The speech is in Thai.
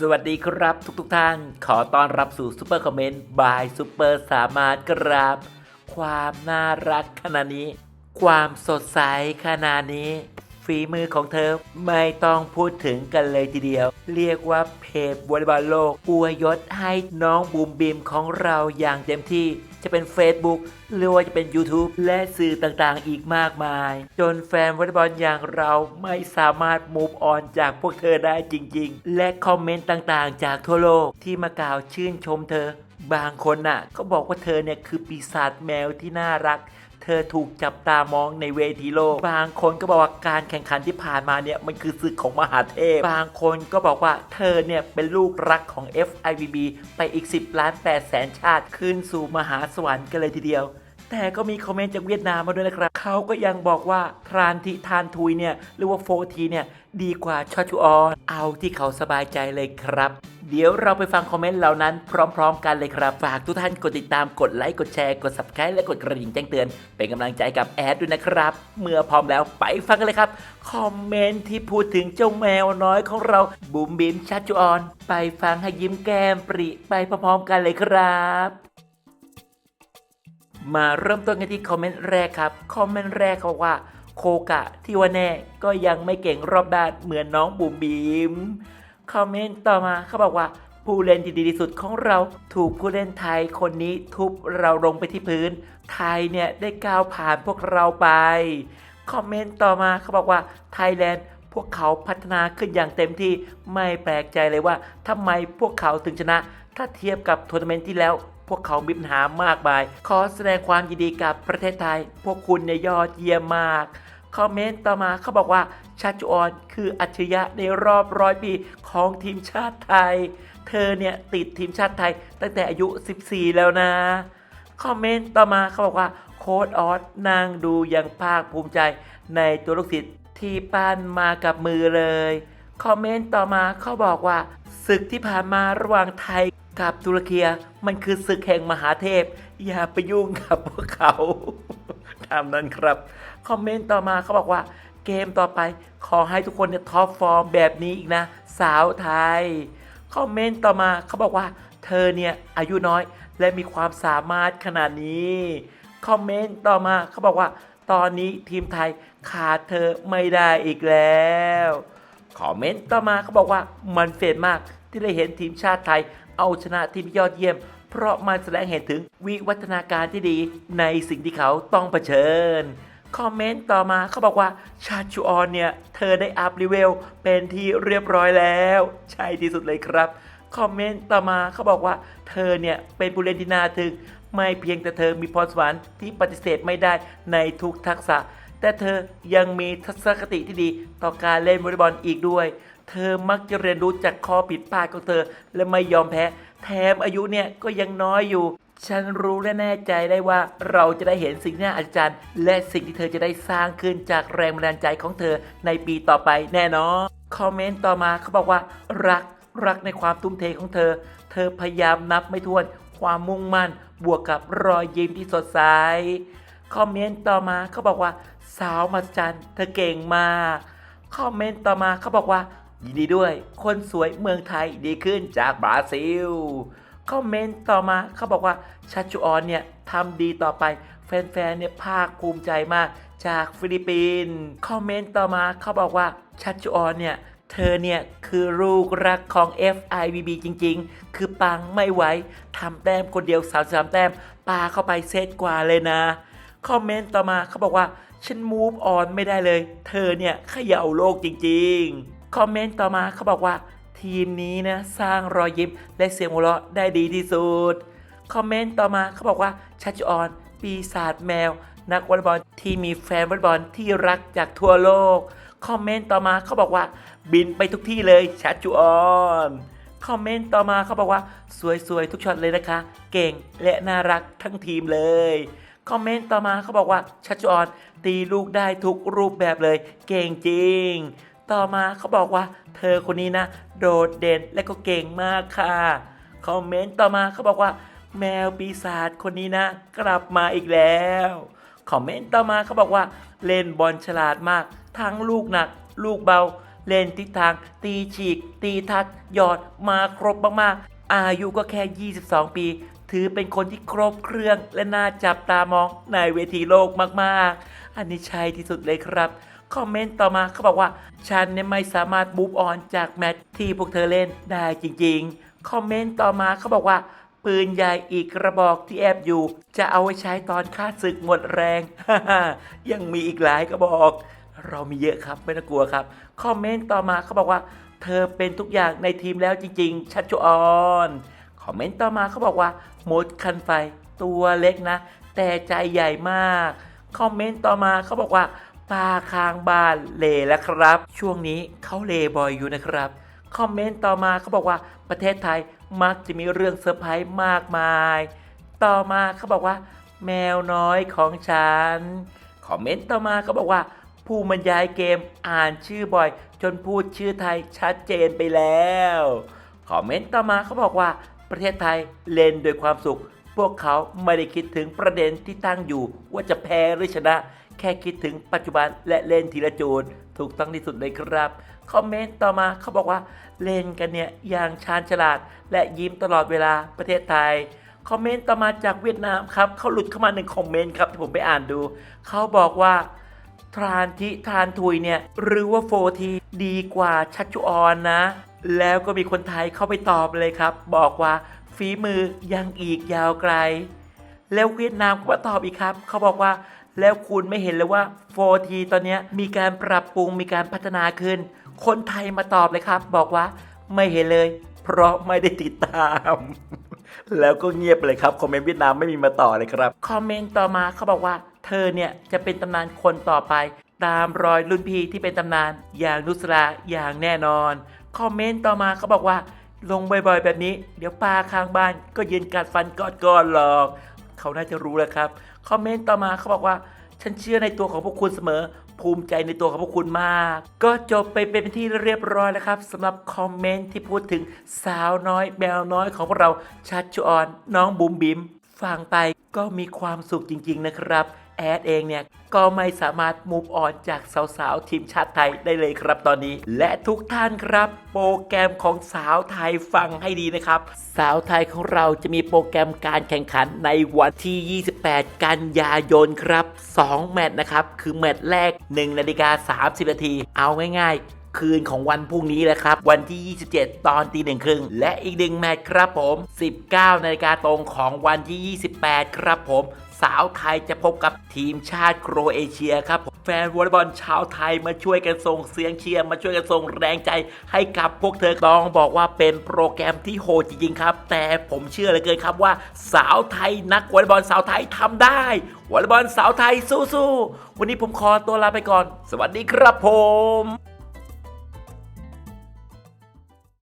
สวัสดีครับทุกทุกๆท่าน ขอต้อนรับสู่ซูเปอร์คอมเมนต์บายซูเปอร์สามารถครับ ความน่ารักขนาดนี้ ความสดใสขนาดนี้ ฝีมือของเธอไม่ต้องพูดถึงกันเลยทีเดียว เรียกว่าเพจวอลเลย์บอลโลกอวยยศให้น้องบูมบีมของเราอย่างเต็มที่ จะเป็น Facebook หรือว่าจะเป็น YouTube และสื่อต่างๆ อีกมากมาย จนแฟนวอลเลย์บอลอย่างเราไม่สามารถมูฟออนจากพวกเธอได้จริง ๆ และคอมเมนต์ต่างๆ จากทั่วโลกที่มากล่าวชื่นชมเธอบางคนน่ะ ก็บอกว่าเธอเนี่ยคือปีศาจแมวที่น่ารัก เธอถูกจับตามองในเวทีโลก บางคนก็บอกว่าการแข่งขันที่ผ่านมาเนี่ยมันคือศึกของมหาเทพ บางคนก็บอกว่าเธอเนี่ยเป็นลูกรักของ FIVB ไปอีก 10 ล้าน8แสนชาติ ขึ้นสู่มหาสวรรค์กันเลยทีเดียว แต่ก็มีคอมเมนต์จากเวียดนามมาด้วยนะครับ เขาก็ยังบอกว่าทรานทิทานทุยเนี่ยหรือว่าโฟทีเนี่ยดีกว่าชอชูออนเอาที่เขาสบายใจเลยครับ เดี๋ยวเราไปฟังคอมเมนต์เหล่านั้นพร้อม ๆ กันเลยครับ ฝากทุกท่านกดติดตามกดไลค์กดแชร์กด subscribe และกดกระดิ่งแจ้งเตือน เป็นกำลังใจกับแอดด้วยนะครับ เมื่อพร้อมแล้วไปฟังกันเลยครับ คอมเมนต์ที่พูดถึงเจ้าแมวน้อยของเราบุ๋มบิมชัดจุออน ไปฟังให้ยิ้มแก้มปริไปพร้อมๆกันเลยครับ มาเริ่มต้นกันที่คอมเมนต์แรกครับ คอมเมนต์แรกเขาว่าโคกะที่ว่าแน่ก็ยังไม่เก่งรอบด้านเหมือนน้องบุ๋มบีม คอมเมนต์ต่อมาเขาบอกว่าผู้เล่นที่ดีที่สุดของเราถูกผู้เล่นไทยคนนี้ทุบเราลงไปที่พื้น ไทยเนี่ยได้ก้าวผ่านพวกเราไป คอมเมนต์ต่อมาเขาบอกว่าไทยแลนด์พวกเขาพัฒนาขึ้นอย่างเต็มที่ไม่แปลกใจเลยว่าทำไมพวกเขาถึงชนะ ถ้าเทียบกับทัวร์นาเมนต์ที่แล้ว พวกเขามีปัญหามากมาย ขอแสดงความยินดีกับประเทศไทย พวกคุณเนี่ยยอดเยี่ยมมาก คอมเมนต์ต่อมาเขาบอกว่า ชาจูออนคืออัจฉริยะในรอบร้อยปีของทีมชาติไทย เธอเนี่ยติดทีมชาติไทยตั้งแต่อายุ 14 แล้วนะ คอมเมนต์ต่อมาเขาบอกว่าโค้ดออสนั่งดูอย่างภาคภูมิใจในตัวลูกศิษย์ที่ปั้นมากับมือเลย คอมเมนต์ต่อมาเขาบอกว่าศึกที่ผ่านมาระหว่างไทย กับตุรกีมันคือศึกแห่งมหาเทพ อย่าไปยุ่งกับพวกเขาตามนั้นครับ คอมเมนต์ต่อมาเขาบอกว่า เกมต่อไป ขอให้ทุกคนเนี่ยท็อปฟอร์มแบบนี้อีกนะ สาวไทย คอมเมนต์ต่อมาเขาบอกว่า เธอเนี่ยอายุน้อยและมีความสามารถขนาดนี้ คอมเมนต์ต่อมาเขาบอกว่า ตอนนี้ทีมไทยขาดเธอไม่ได้อีกแล้ว คอมเมนต์ต่อมาเขาบอกว่ามันเฟดมากที่ได้เห็นทีมชาติไทย เอาชนะทีมยอดเยี่ยม เพราะมันแสดงเห็นถึงวิวัฒนาการที่ดีในสิ่งที่เขาต้องเผชิญคอมเมนต์ต่อมาเขาบอกว่าชาชูออนเนี่ย เธอได้อัพเลเวลเป็นที่เรียบร้อยแล้ว ใช่ที่สุดเลยครับ คอมเมนต์ต่อมาเขาบอกว่าเธอเนี่ย เป็นผู้เล่นที่น่าทึ่งไม่เพียงแต่เธอมีพรสวรรค์ที่ปฏิเสธไม่ได้ในทุกทักษะ แต่เธอยังมีทัศนคติที่ดีต่อการเล่นวอลเลย์บอลอีกด้วย เธอมักจะเรียนรู้จากข้อผิดพลาดของเธอ และไม่ยอมแพ้ แถมอายุเนี่ยก็ยังน้อยอยู่ ฉันรู้และแน่ใจได้ว่าเราจะได้เห็นสิ่งที่น่าอัศจรรย์ และสิ่งที่เธอจะได้สร้างขึ้นจากแรงบันดาลใจของเธอในปีต่อไปแน่นอนคอมเมนต์ต่อมาเขาบอกว่า รักรักในความทุ่มเทของเธอ เธอพยายามนับไม่ถ้วน ความมุ่งมั่น บวกกับรอยยิ้มที่สดใสคอมเมนต์ต่อมาเขาบอกว่า สาวมาจันเธอเก่งมากคอมเมนต์ต่อมาเขาบอกว่า ยินดีด้วย คนสวยเมืองไทยดีขึ้นจากบราซิล คอมเมนต์ต่อมาเขาบอกว่าชัชจูออนเนี่ยทำดีต่อไป แฟนๆเนี่ยภาคภูมิใจมากจากฟิลิปปินส์คอมเมนต์ต่อมาเขาบอกว่าชัชจูออนเนี่ยเธอเนี่ยคือลูกรักของ FIVB จริงๆ คือปังไม่ไหวทำแต้มคนเดียว33แต้มปาเข้าไปเซตกว่าเลยนะ คอมเมนต์ต่อมาเขาบอกว่า ฉัน move on ไม่ได้เลย เธอเนี่ยเขย่าโลกจริงๆ คอมเมนต์ต่อมาเขาบอกว่า ทีมนี้นะสร้างรอยยิ้มและเสียงหัวเราะได้ดีที่สุด คอมเมนต์ต่อมาเขาบอกว่าชัชออน ปีศาจแมว นักวอลเลย์บอลที่มีแฟนวอลเลย์บอลที่รักจากทั่วโลก คอมเมนต์ต่อมาเขาบอกว่า บินไปทุกที่เลยชัชออนคอมเมนต์ต่อมาเขาบอกว่าสวยๆทุกช็อตเลยนะคะ เก่งและน่ารักทั้งทีมเลย คอมเมนต์ต่อมาเขาบอกว่าชัชออนตีลูกได้ทุกรูปแบบเลย เก่งจริง ต่อมาเขาบอกว่า เธอคนนี้นะ โดดเด่นและก็เก่งมากค่ะ คอมเมนต์ต่อมาเขาบอกว่า แมวปีศาจคนนี้นะ กลับมาอีกแล้ว คอมเมนต์ต่อมาเขาบอกว่า เล่นบอลฉลาดมาก ทั้งลูกหนัก ลูกเบา เล่นทิศทาง ตีฉีก ตีทักหยอดมาครบมากๆ อายุก็แค่ 22 ปี ถือเป็นคนที่ครบเครื่องและน่าจับตามองในเวทีโลกมากๆ อันนี้ใช่ที่สุดเลยครับ คอมเมนต์ต่อมาเขาบอกว่า ฉันเนี่ยไม่สามารถบูฟออนจากแมตช์ที่พวกเธอเล่นได้จริงๆ คอมเมนต์ต่อมาเขาบอกว่าปืนใหญ่อีกกระบอกที่แอบอยู่ จะเอาไว้ใช้ตอนฆ่าศึกหมดแรง ยังมีอีกหลายกระบอก เรามีเยอะครับไม่ต้องกลัวครับ คอมเมนต์ต่อมาเขาบอกว่า เธอเป็นทุกอย่างในทีมแล้วจริง ๆ ชัดจุออนคอมเมนต์ต่อมาเขาบอกว่าหมดคันไฟตัวเล็กนะ แต่ใจใหญ่มาก คอมเมนต์ต่อมาเขาบอกว่า ปลาคางบ้านเลแล้วครับ ช่วงนี้เขาเลบ่อยอยู่นะครับคอมเมนต์ต่อมาเขาบอกว่าประเทศไทยมักจะมีเรื่องเซอร์ไพรส์มากมาย ต่อมาเขาบอกว่า แมวน้อยของฉันคอมเมนต์ต่อมาเขาบอกว่า ผู้บรรยายเกมอ่านชื่อบ่อย จนพูดชื่อไทยชัดเจนไปแล้วคอมเมนต์ต่อมาเขาบอกว่า ประเทศไทยเล่นด้วยความสุข พวกเขาไม่ได้คิดถึงประเด็นที่ตั้งอยู่ว่าจะแพ้หรือชนะ แค่คิดถึงปัจจุบันและเล่นทีละจูนถูกต้องที่สุดเลยครับ คอมเมนต์ต่อมาเขาบอกว่า เล่นกันเนี่ยอย่างชาญฉลาด และยิ้มตลอดเวลาประเทศไทย คอมเมนต์ต่อมาจากเวียดนามครับเขาหลุดเข้ามาหนึ่งคอมเมนต์ครับที่ผมไปอ่านดู เขาบอกว่าทรานทิทรานทุยเนี่ยหรือว่าโฟทีดีกว่าชัชชุออนนะ แล้วก็มีคนไทยเข้าไปตอบเลยครับ บอกว่าฝีมือยังอีกยาวไกล แล้วเวียดนามก็มาตอบอีกครับ เขาบอกว่า แล้วคุณไม่เห็นเลยว่าโฟทีตอนนี้มีการปรับปรุงมีการพัฒนาขึ้น คนไทยมาตอบเลยครับ บอกว่าไม่เห็นเลย เพราะไม่ได้ติดตาม แล้วก็เงียบไปเลยครับ คอมเมนต์เวียดนามไม่มีมาต่อเลยครับ คอมเมนต์ต่อมาเขาบอกว่า เธอเนี่ยจะเป็นตำนานคนต่อไป ตามรอยรุ่นพี่ที่เป็นตำนาน อย่างนุสราอย่างแน่นอน คอมเมนต์ต่อมาเขาบอกว่า ลงบ่อยๆ แบบนี้ เดี๋ยวปลาข้างบ้าน ก็ยืนกัดฟันกอดก้อนหรอก เขาน่าจะรู้แล้วครับ คอมเมนต์ต่อมาเขาบอกว่า ฉันเชื่อในตัวของพวกคุณเสมอ ภูมิใจในตัวของพวกคุณมาก ก็จบไปเป็นที่เรียบร้อยแล้วครับสำหรับคอมเมนต์ที่พูดถึงสาวน้อยแมวน้อยของพวกเราชัดชออนน้องบุ๋มบิมฟังไปก็มีความสุขจริง ๆ นะครับ แอดเองเนี่ย ก็ไม่สามารถมูฟออนจากสาวๆ ทีมชาติไทยได้เลยครับตอนนี้ และทุกท่านครับ โปรแกรมของสาวไทยฟังให้ดีนะครับ สาวไทยของเราจะมีโปรแกรมการแข่งขันในวันที่ 28 กันยายนครับ 2 แมตช์นะครับ คือแมตช์แรก 1นาฬิกา30นาทีเอาง่ายๆคืนของวันพรุ่งนี้แหละครับ วันที่ 27 ตอนตีหนึ่งครึ่ง และอีกหนึ่งแมตช์ครับผม 19 นาฬิกาตรงของวันที่ 28 ครับผม สาวไทยจะพบกับทีมชาติโครเอเชียครับแฟนวอลเลย์บอลชาวไทยมาช่วยกันส่งเสียงเชียร์มาช่วยกันส่งแรงใจให้กับพวกเธอต้องบอกว่าเป็นโปรแกรมที่โหดจริงๆครับ แต่ผมเชื่อเลือเกินครับว่าสาวไทยนักวอลเลย์บอลสาวไทยทำได้วอลเลย์บอลสาวไทยสู้ๆวันนี้ผมขอตัวลาไปก่อน สวัสดีครับผม